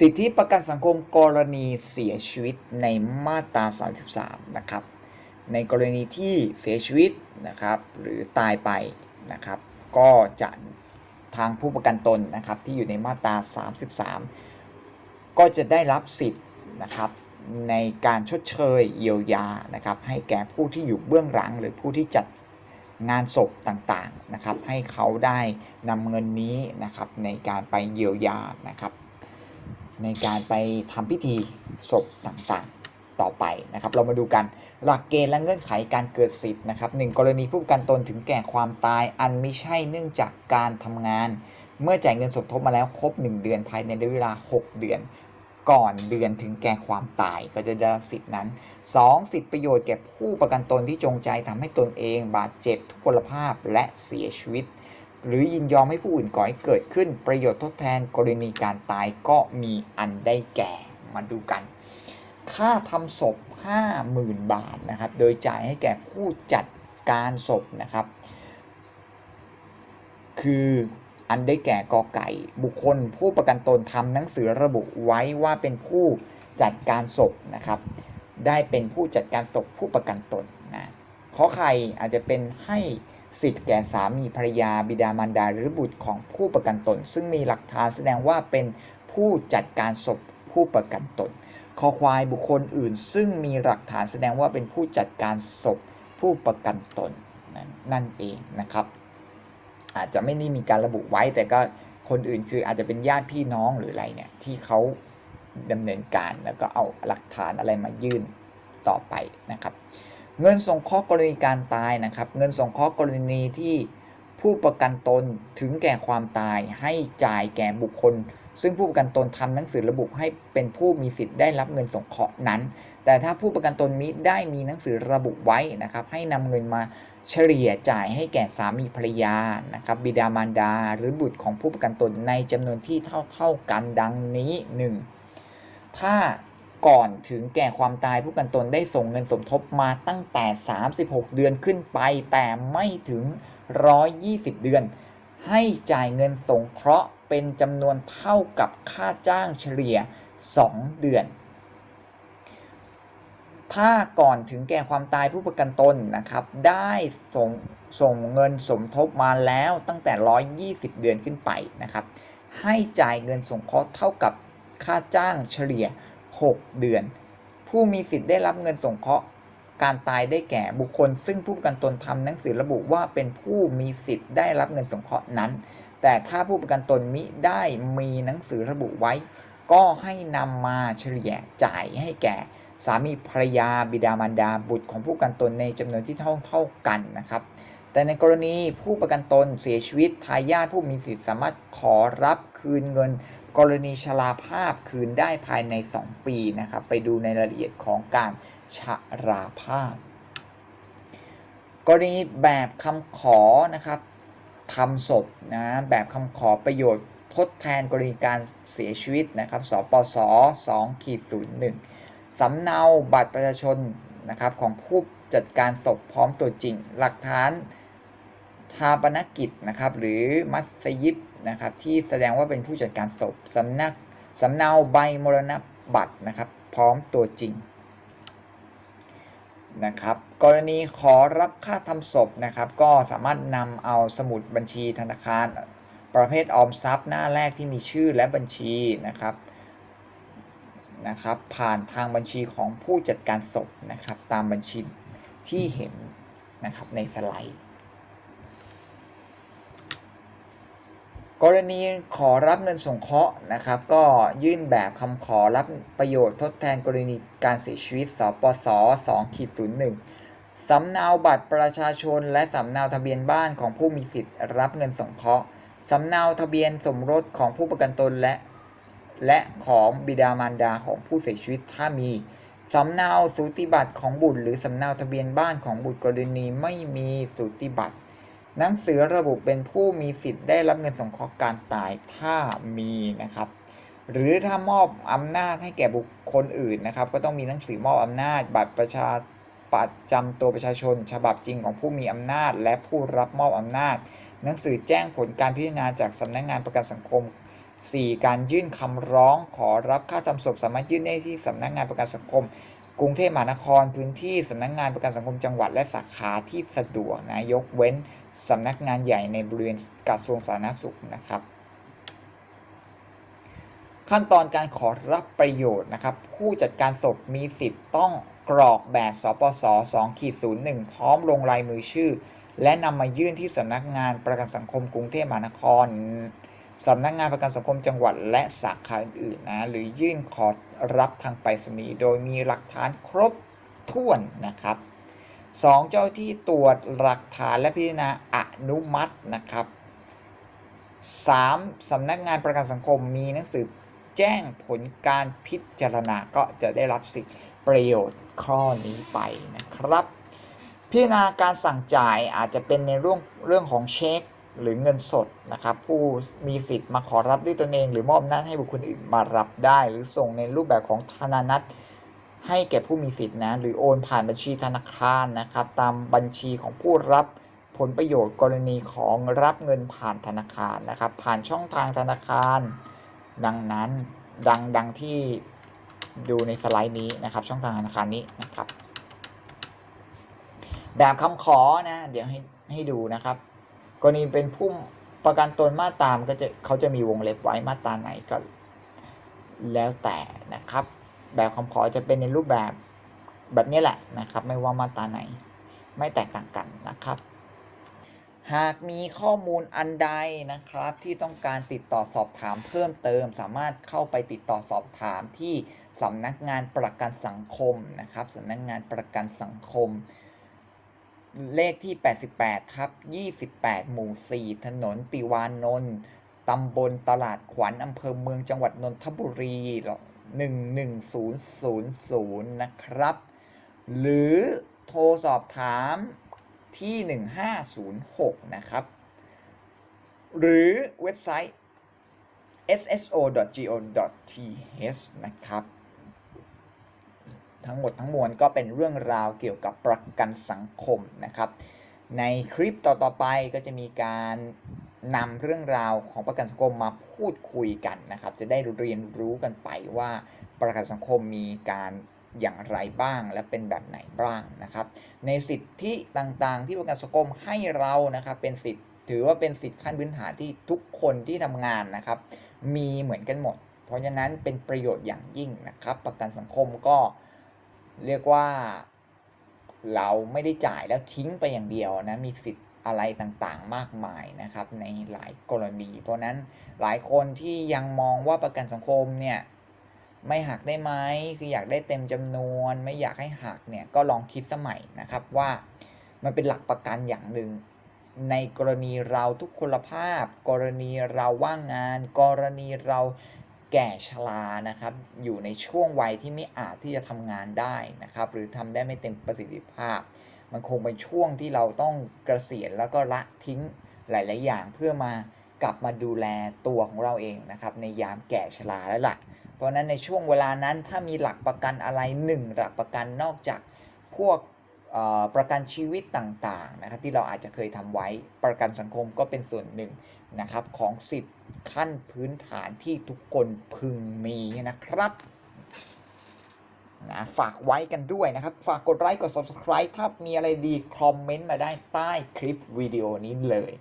สิทธิประกันสังคมกรณีเสียชีวิตในมาตรา 33 นะครับ ในกรณีที่เสียชีวิตนะครับหรือตายไปนะครับก็จะทางผู้ประกันตนนะครับที่อยู่ในมาตรา 33 ก็จะได้รับสิทธิ์นะครับในการชดเชยเยียวยานะครับให้แก่ผู้ที่อยู่เบื้องหลัง หรือผู้ที่จัดงานศพต่างๆนะครับให้เขาได้นำเงินนี้นะครับในการไปเยียวยานะครับ ในการไปทำพิธีศพต่างๆต่อไปนะครับ เรามาดูกันหลักเกณฑ์และเงื่อนไขการเกิดสิทธิ์นะครับหนึ่งกรณีผู้ประกันตนถึงแก่ความตาย อันไม่ใช่เนื่องจากการทำงาน เมื่อจ่ายเงินสมทบมาแล้วครบ 1 เดือนภายในระยะเวลา 6 เดือน ก่อนเดือนถึงแก่ความตายก็จะได้รับสิทธินั้น 2. สิทธิประโยชน์แก่ผู้ประกันตนที่จงใจทำให้ตนเอง บาดเจ็บทุพพลภาพและเสียชีวิต หรือยินยอมให้ผู้อื่นก่อให้เกิดขึ้นประโยชน์ทดแทนกรณีการตายก็มีอันได้แก่ มาดูกัน ค่าทำศพ 50,000 บาทนะครับ โดยจ่ายให้แก่ผู้จัดการศพนะครับ คืออันได้แก่กอไก่ บุคคลผู้ประกันตนทำหนังสือระบุไว้ว่าเป็นผู้จัดการศพนะครับ ได้เป็นผู้จัดการศพผู้ประกันตนนะขอไข่อาจจะเป็นให้ สิทธิ์แก่สามีภรรยา บิดามารดาหรือบุตรของผู้ประกันตน ซึ่งมีหลักฐานแสดงว่าเป็นผู้จัดการศพผู้ประกันตนคอควายบุคคลอื่น ซึ่งมีหลักฐานแสดงว่าเป็นผู้จัดการศพผู้ประกันตนนั่นนั่นเองนะครับ อาจจะไม่ได้มีการระบุไว้แต่ก็คนอื่นคืออาจจะเป็นญาติพี่น้องหรืออะไรเนี่ยที่เขาดำเนินการแล้วก็เอาหลักฐานอะไรมายื่นต่อไปนะครับ เงินสงเคราะห์กรณีการตายนะครับ เงินสงเคราะห์กรณีที่ผู้ประกันตนถึงแก่ความตายให้จ่ายแก่บุคคล ซึ่งผู้ประกันตนทำหนังสือระบุให้เป็นผู้มีสิทธิ์ได้รับเงินสงเคราะห์นั้น แต่ถ้าผู้ประกันตนมิได้มีหนังสือระบุไว้นะครับ ให้นำเงินมาเฉลี่ยจ่ายให้แก่สามีภรรยานะครับบิดามารดา หรือบุตรของผู้ประกันตนในจำนวนที่เท่า ๆกันดังนี้ 1. ถ้า ก่อนถึงแก่ความตายผู้ประกันตนได้ส่งเงินสมทบมาตั้งแต่ 36 เดือนขึ้นไป แต่ไม่ถึง 120 เดือน ให้จ่ายเงินสงเคราะห์เป็นจำนวนเท่ากับค่าจ้างเฉลี่ย 2 เดือน ถ้าก่อนถึงแก่ความตายผู้ประกันตนนะครับ ได้ส่งส่งเงินสมทบมาแล้วตั้งแต่ 120 เดือนขึ้นไปนะครับ ให้จ่ายเงินสงเคราะห์เท่ากับค่าจ้างเฉลี่ย 6 เดือน ผู้มีสิทธิ์ได้รับเงินสงเคราะห์การตายได้แก่บุคคล ซึ่งผู้ประกันตนทำหนังสือระบุว่าเป็นผู้มีสิทธิ์ได้รับเงินสงเคราะห์นั้น แต่ถ้าผู้ประกันตนมิได้มีหนังสือระบุไว้ ก็ให้นำมาเฉลี่ยจ่ายให้แก่สามีภรรยาบิดามารดาบุตรของผู้ประกันตนในจำนวนที่เท่าเท่ากันนะครับ แต่ในกรณีผู้ประกันตนเสียชีวิตทายาทผู้มีสิทธิ์สามารถขอรับคืนเงิน กรณีชราภาพคืนได้ภายใน 2 ปีนะครับ ไปดูในรายละเอียดของการชราภาพ กรณีแบบคำขอนะครับทำศพนะแบบคำขอประโยชน์ทดแทนกรณีการเสียชีวิตนะครับ สปส2ขีด01สำเนาบัตรประชาชนนะครับของผู้จัดการศพพร้อมตัวจริง หลักฐานชาปนกิจนะครับ หรือมัสยิด นะครับที่แสดงว่าเป็นผู้จัดการศพสำนักสำเนาใบมรณบัตรนะครับ พร้อมตัวจริงนะครับ กรณีขอรับค่าทำศพนะครับ ก็สามารถนำเอาสมุดบัญชีธนาคาร ประเภทออมทรัพย์หน้าแรกที่มีชื่อและบัญชีนะครับนะครับผ่านทางบัญชีของผู้จัดการศพนะครับ ตามบัญชีที่เห็นนะครับในสไลด์ กรณีขอรับเงินสงเคราะห์นะครับ ก็ยื่นแบบคำขอรับประโยชน์ทดแทนกรณีการเสียชีวิต สปส2ขีด01สำเนาบัตรประชาชน และสำเนาทะเบียนบ้านของผู้มีสิทธิ์รับเงินสงเคราะห์สำเนาทะเบียนสมรสของผู้ประกันตนและ และของบิดามารดาของผู้เสียชีวิตถ้ามีสำเนาสูติบัตรของบุตร หรือสำเนาทะเบียนบ้านของบุตรกรณีไม่มีสูติบัตร หนังสือระบุเป็นผู้มีสิทธิ์ได้รับเงินสงเคราะห์การตายถ้ามีนะครับ หรือถ้ามอบอำนาจให้แก่บุคคลอื่นนะครับ ก็ต้องมีหนังสือมอบอำนาจ บัตรประชาประจำตัวประชาชน ฉบับจริงของผู้มีอำนาจ และผู้รับมอบอำนาจ หนังสือแจ้งผลการพิจารณาจากสำนักงานประกันสังคม 4. การยื่นคำร้องขอรับค่าทำศพสามารถยื่นได้ที่สำนักงานประกันสังคม กรุงเทพมหานครพื้นที่สำนักงานประกันสังคมจังหวัดและสาขาที่สะดวกนะยกเว้นสำนักงานใหญ่ในบริเวณกระทรวงสาธารณสุขนะครับ ขั้นตอนการขอรับประโยชน์นะครับ ผู้จัดการศพมีสิทธิ์ต้องกรอกแบบสปส2ขีด01 พร้อมลงลายมือชื่อ และนำมายื่นที่สำนักงานประกันสังคมกรุงเทพมหานคร สำนักงานประกันสังคมจังหวัดและสาขาอื่นๆนะหรือยื่นขอรับทางไปรษณีย์โดยมีหลักฐานครบถ้วนนะครับ 2. เจ้าที่ตรวจหลักฐานและพิจารณาอนุมัตินะครับ 3. สำนักงานประกันสังคมมีหนังสือแจ้งผลการพิจารณาก็จะได้รับสิทธิประโยชน์ข้อนี้ไปนะครับ พิจารณาการสั่งจ่ายอาจจะเป็นในเรื่องเรื่องของเช็ค หรือเงินสดนะครับผู้มีสิทธิ์มาขอรับด้วยตนเอง หรือมอบอำนาจให้บุคคลอื่นมารับได้ หรือส่งในรูปแบบของธนานัตให้แก่ผู้มีสิทธิ์นะหรือโอนผ่านบัญชีธนาคารนะครับตามบัญชีของผู้รับผลประโยชน์กรณีของรับเงินผ่านธนาคารนะครับ ผ่านช่องทางธนาคาร ดังนั้นดังดังที่ดูในสไลด์นี้นะครับ ช่องทางธนาคารนี้นะครับ แบบคำขอนะ เดี๋ยวให้ให้ดูนะครับ กรณีเป็นผู้ประกันตนมาตรามก็จะเขาจะมีวงเล็บไว้มาตราไหนก็แล้วแต่นะครับ แบบคำขอจะเป็นในรูปแบบแบบนี้แหละนะครับ ไม่ว่ามาตราไหนไม่แตกต่างกันนะครับ หากมีข้อมูลอันใดนะครับ ที่ต้องการติดต่อสอบถามเพิ่มเติม สามารถเข้าไปติดต่อสอบถามที่สำนักงานประกันสังคมนะครับสำนักงานประกันสังคม เลขที่ 88ทับ28 หมู่ 4 ถนนติวานนท์ตำบลตลาดขวัญอำเภอเมืองจังหวัดนนทบุรี 11000 นะครับ หรือโทรสอบถามที่ 1506 นะครับ หรือเว็บไซต์ sso.go.th นะครับ ทั้งหมดทั้งมวลก็เป็นเรื่องราวเกี่ยวกับประกันสังคมนะครับ ในคลิปต่อๆไปก็จะมีการนำเรื่องราวของประกันสังคมมาพูดคุยกันนะครับ จะได้เรียนรู้กันไปว่าประกันสังคมมีการอย่างไรบ้างและเป็นแบบไหนบ้างนะครับ ในสิทธิต่างๆ ที่ประกันสังคมให้เรานะครับเป็นสิทธิถือว่าเป็นสิทธิขั้นพื้นฐานที่ทุกคนที่ทำงานนะครับ มีเหมือนกันหมด เพราะฉะนั้นเป็นประโยชน์อย่างยิ่งนะครับ ประกันสังคมก็ เรียกว่าเราไม่ได้จ่ายแล้วทิ้งไปอย่างเดียวนะมีสิทธิ์อะไรต่างๆ มากมายนะครับในหลายกรณี เพราะนั้นหลายคนที่ยังมองว่าประกันสังคมเนี่ยไม่หักได้ไหมคืออยากได้เต็มจำนวน ไม่อยากให้หักเนี่ยก็ลองคิดสมัยนะครับว่ามันเป็นหลักประกันอย่างหนึ่งในกรณีเราทุกคนภาพ กรณีเราว่างงาน กรณีเรา แก่ชรานะครับ อยู่ในช่วงวัยที่ไม่อาจที่จะทำงานได้นะครับ หรือทำได้ไม่เต็มประสิทธิภาพ มันคงเป็นช่วงที่เราต้องเกษียณแล้วก็ละทิ้งหลาย ๆ อย่างเพื่อมากลับมาดูแลตัวของเราเองนะครับ ในยามแก่ชราแล้วล่ะ เพราะนั้นในช่วงเวลานั้นถ้ามีหลักประกันอะไรหนึ่งหลักประกันนอกจากพวก ประกันชีวิตต่างๆนะครับที่เราอาจจะเคยทำไว้ประกันสังคมก็เป็นส่วนหนึ่งนะครับของสิทธิ์ขั้นพื้นฐานที่ทุกคนพึงมีนะครับนะฝากไว้กันด้วยนะครับ ฝากกดไลค์กด subscribe ถ้ามีอะไรดี คอมเมนต์มาได้ใต้คลิปวิดีโอนี้เลย